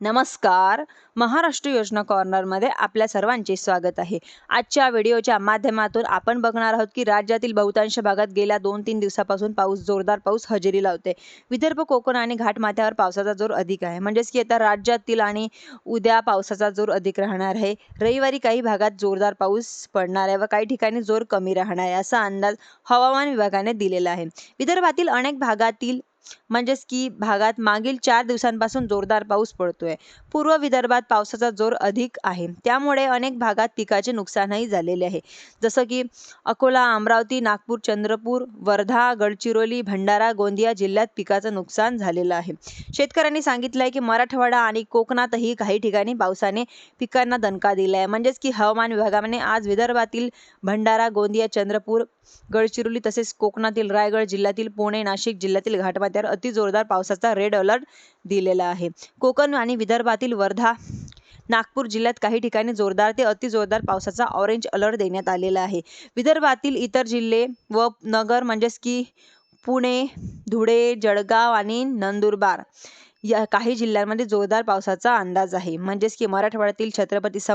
नमस्कार. महाराष्ट्र योजना कॉर्नरमध्ये आपल्या सर्वांचे स्वागत आहे. आजच्या व्हिडिओच्या माध्यमातून आपण बघणार आहोत की राज्यातील बहुतांश भागात गेल्या दोन तीन दिवसापासून पाऊस जोरदार पाऊस हजेरी लावते विदर्भ कोकण आणि घाटमाथ्यावर पावसाचा जोर अधिक आहे. म्हणजेच की आता राज्यातील आणि उद्या पावसाचा जोर अधिक राहणार आहे. रविवारी काही भागात जोरदार पाऊस पडणार आहे व काही ठिकाणी जोर कमी राहणार आहे असा अंदाज हवामान विभागाने दिलेला आहे. विदर्भातील अनेक भागातील म्हणजेच की भागात मागील चार दिवसांपासून जोरदार पाऊस पडतोय. पूर्व विदर्भात पावसाचा जोर अधिक आहे. त्यामुळे अनेक भागात पिकाचे नुकसानही झालेले आहे. जसं की अकोला अमरावती नागपूर चंद्रपूर वर्धा गडचिरोली भंडारा गोंदिया जिल्ह्यात पिकाचं नुकसान झालेलं आहे. शेतकऱ्यांनी सांगितलं आहे की मराठवाडा आणि कोकणातही काही ठिकाणी पावसाने पिकांना दणका दिला आहे म्हणजेच की हवामान विभागाने आज विदर्भातील भंडारा गोंदिया चंद्रपूर गडचिरोली तसेच कोकणातील रायगड जिल्ह्यातील पुणे नाशिक जिल्ह्यातील खात्यावर अति जोरदार पावसाचा रेड अलर्ट दिलेला आहे. कोकण आणि विदर्भातील वर्धा नागपूर जिल्ह्यात काही ठिकाणी जोरदार ते अति जोरदार पावसाचा ऑरेंज अलर्ट देण्यात आलेला आहे. विदर्भातील इतर जिल्हे व नगर म्हणजेच की पुणे धुळे जळगाव आणि नंदुरबार या काही जिल्ह्यांमध्ये जोरदार पावसाचा अंदाज आहे. म्हणजेच की मराठवाड्यातील छत्रपती सं